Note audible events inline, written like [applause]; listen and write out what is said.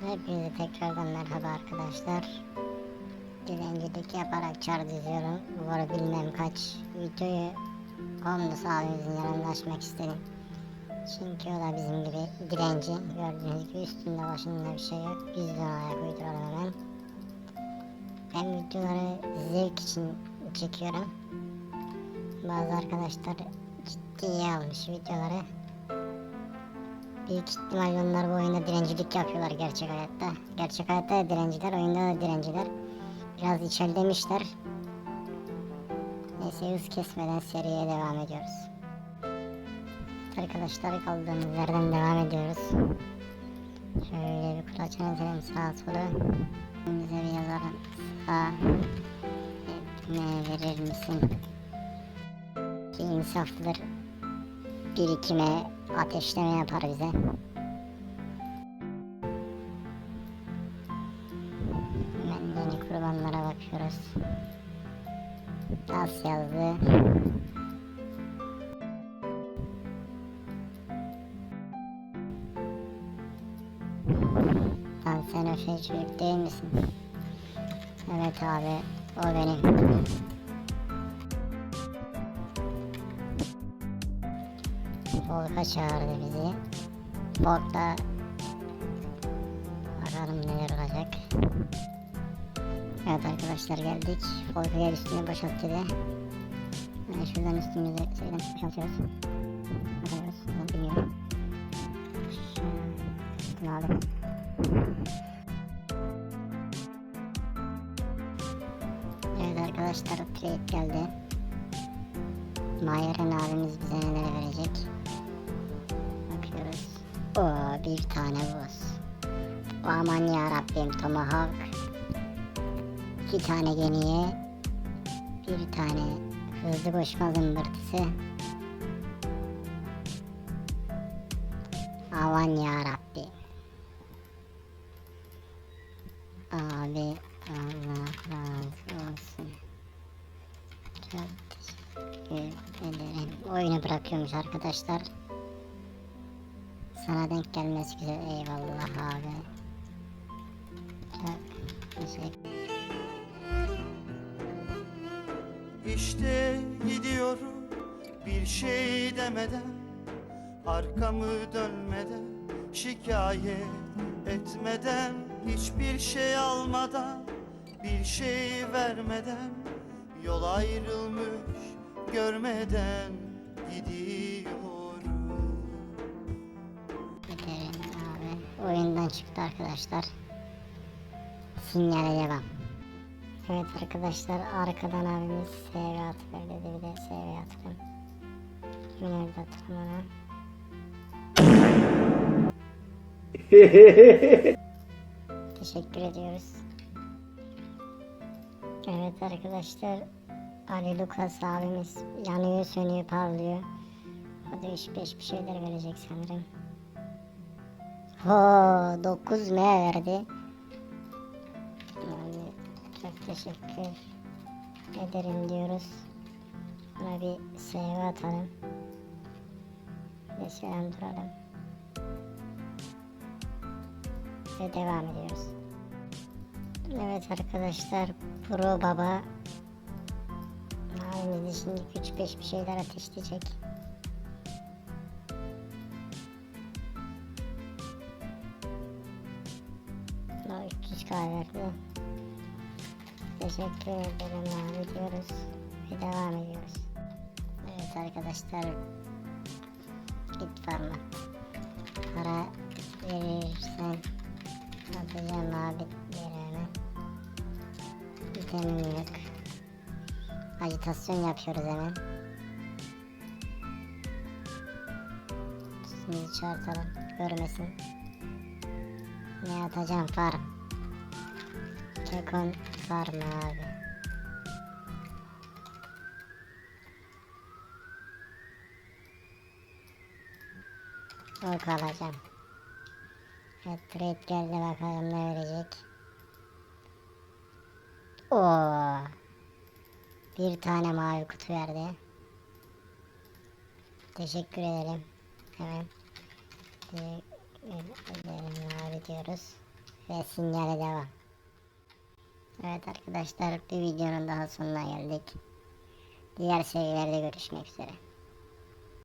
Hepinize tekrardan merhaba arkadaşlar. Dilencilik yaparak çar diziyorum. Arada bilmem kaç videoyu Homeless abimizin yanında açmak istedim. Çünkü o da bizim gibi dilenci. Gördüğünüz gibi üstünde başında bir şey yok. Biz de ona ayak uyduralım hemen. Ben videoları zevk için çekiyorum. Bazı arkadaşlar ciddiye almış videoları. Büyük ihtimal onlar bu oyunda direncilik yapıyorlar gerçek hayatta. Gerçek hayatta da direnciler, oyunda da direnciler. Biraz içerlemişler. Neyse hız kesmeden seriye devam ediyoruz. Arkadaşlar kaldığımız yerden devam ediyoruz. Şöyle bir kulaç yönetelim sağa sola. Bize bir yazalım. Sağ. Ne verir misin? Ki insaflıdır. Birikime ateşleme yapar bize. Hemen yeni kurbanlara bakıyoruz. Nasıl yazdı? Lan sen o şey çocuk değil misin? Evet abi, o benim. Volka çağırdı bizi. Volk'ta bakalım neler olacak. Evet arkadaşlar geldik. Volk'a gel üstüne boşalt dedi. Yani şuradan üstümüze şeyden boşaltıyoruz. Bakıyoruz. Bunu bilmiyorum. Şunu aldım. Evet arkadaşlar trade geldi. Mayeren abimiz bize neler verecek. Oo bir tane buz. Aman ya Rabbim Tomahawk. İki tane geniye. Bir tane hızlı koşma zımbırtısı. Aman ya Rabbim. Abi Allah razı olsun. Çok teşekkür ederim. Oyunu bırakıyormuş arkadaşlar. Sana denk gelmesi güzel. Eyvallah abi. İşte gidiyorum bir şey demeden Arkamı dönmeden şikayet etmeden Hiçbir şey almadan bir şey vermeden Yol ayrılmış görmeden gidiyorum Oyundan çıktı arkadaşlar. Sinyale devam. Evet arkadaşlar arkadan abimiz SV atıver dedi bir de SV atalım. Nerede atalım ona? [laughs] Teşekkür ediyoruz. Evet arkadaşlar Ali Lucas abimiz yanıyor sönüyor parlıyor. O da 5 bir şeyler verecek sanırım. Ho 9 M verdi. Yani çok teşekkür ederim diyoruz. Ona bir save atalım. Bir selam duralım. Ve devam ediyoruz. Evet arkadaşlar Pro Baba Abimiz şimdi 3-5 bir şeyler ateşleyecek. 300 verdi. Teşekkür ederim abi diyoruz. Ve devam ediyoruz. Evet arkadaşlar. Git farma. Para verirsen atacağım abi geri hemen. Vitamini yok. Ajitasyon yapıyoruz hemen. Şimdi çarpalım. Görmesin. Ne atacağım farm. Kekon farm abi. Ok alacağım. Evet trade geldi bakalım ne verecek. Oo. Bir tane mavi kutu verdi. Teşekkür ederim. Hemen. Teşekkür ederim abi diyoruz. ve sinyale devam. Evet arkadaşlar bir videonun daha sonuna geldik. Diğer seviyelerde görüşmek üzere.